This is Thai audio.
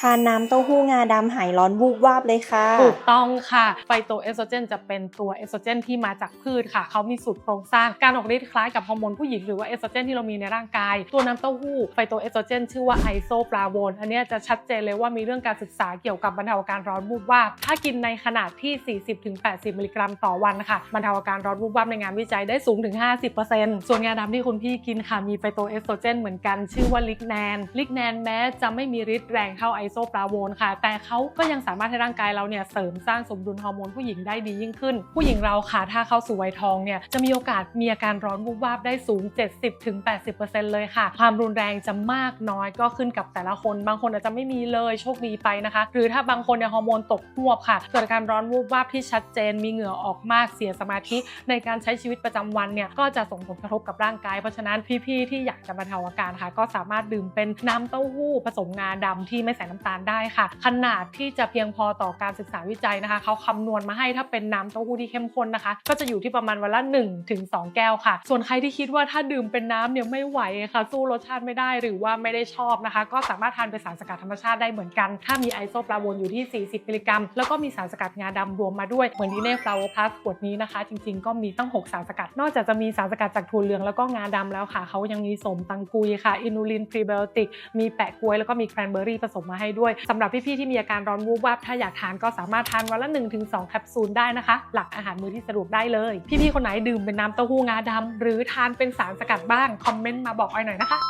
ทานน้ำเต้าหู้งาดำหายร้อนวูบวาบเลยค่ะ ถูกต้องค่ะไฟโตเอสโตรเจนจะเป็นตัวเอสโตรเจนที่มาจากพืชค่ะ เขามีสูตรโครงสร้างการออกฤทธิ์คล้ายกับฮอร์โมนผู้หญิงหรือว่าเอสโตรเจนที่เรามีในร่างกาย ตัวน้ำเต้าหู้ไฟโตเอสโตรเจนชื่อว่าไอโซปลาโวนอันนี้จะชัดเจนเลยว่ามีเรื่องการศึกษาเกี่ยวกับบรรเทาอาการร้อนวูบวาบถ้ากินในขนาดที่ 40-80 มิลลิกรัมต่อวันค่ะบรรเทาอาการร้อนวูบวาบในงานวิจัยได้สูงถึง 50%ส่วนงาดำที่คุณพี่กินค่ะมีไฟโตเอสโตรเจนเหมือนกันชื่อว่าลิกแนนลิกแนนแม้จะไม่มีฤทธิ์แรงเท่าไอโซปลาโวนค่ะ แต่เขาก็ยังสามารถให้ร่างกายเราเนี่ยเสริมสร้างสมดุลฮอร์โมนผู้หญิงได้ดียิ่งขึ้น ผู้หญิงเราค่ะถ้าเข้าสู่วัยทองเนี่ยจะมีโอกาสมีอาการร้อนวูบวาบได้สูง 70-80%เลยค่ะ ความรุนแรงจะมากน้อยก็ขึ้นกับแต่ละคน บางคนอาจจะไม่มีเลยโชคดีไปนะคะ หรือถ้าบางคนเนี่ยฮอร์โมนตกหวบค่ะ เกิดอาการร้อนวูบวาบที่ชัดเจน มีเหงื่อออกมากเสียสมาธิในการใช้ชีวิตประจำวันเนี่ยก็จะส่งผลกระทบกับร่างกาย เพราะฉะนั้นพี่ๆที่อยากจะบรรเทาอาการค่ะ ก็สามารถดื่มเป็นน้ำเต้าหู้ผสมงาดำที่ไม่ใส่น้ำตาลได้ค่ะ ขนาดที่จะเพียงพอต่อการศึกษาวิจัยนะคะเขาคำนวณมาให้ถ้าเป็นน้ำเต้าหู้ที่เข้มข้นนะคะ ก็จะอยู่ที่ประมาณวันละ1ถึง2แก้วค่ะ ส่วนใครที่คิดว่าถ้าดื่มเป็นน้ำเนี่ยไม่ไหวค่ะ สู้รสชาติไม่ได้หรือว่าไม่ได้ชอบนะคะ ก็สามารถทานเป็นสารสกัดธรรมชาติได้เหมือนกัน ถ้ามีไอโซปลาโวนอยู่ที่ 40มิลลิกรัม แล้วก็มีสารสกัดงาดำรวมมาด้วย เหมือนที่เน่ฟลาวพลัสขวดนี้นะคะ จริงๆ ก็มีตั้ง 6 สารสกัด นอกจากจะมีสารสกัดจากถั่วเหลืองแล้วก็งาดำแล้วค่ะเขายังมีสมตังกุยค่ะ อินูลินพรีไบโอติก มีแปะกล้วยแล้วก็มีแครนเบอร์รี่ผสมมาให้ด้วยสำหรับพี่ๆที่มีอาการร้อนวูบวาบถ้าอยากทานก็สามารถทานวันละ 1-2 แคปซูลได้นะคะ หลักอาหารมื้อที่สรุปได้เลย พี่ๆคนไหนดื่มเป็นน้ำเต้าหู้งาดำหรือทานเป็นสารสกัดบ้างคอมเมนต์มาบอกอ้อยหน่อยนะคะ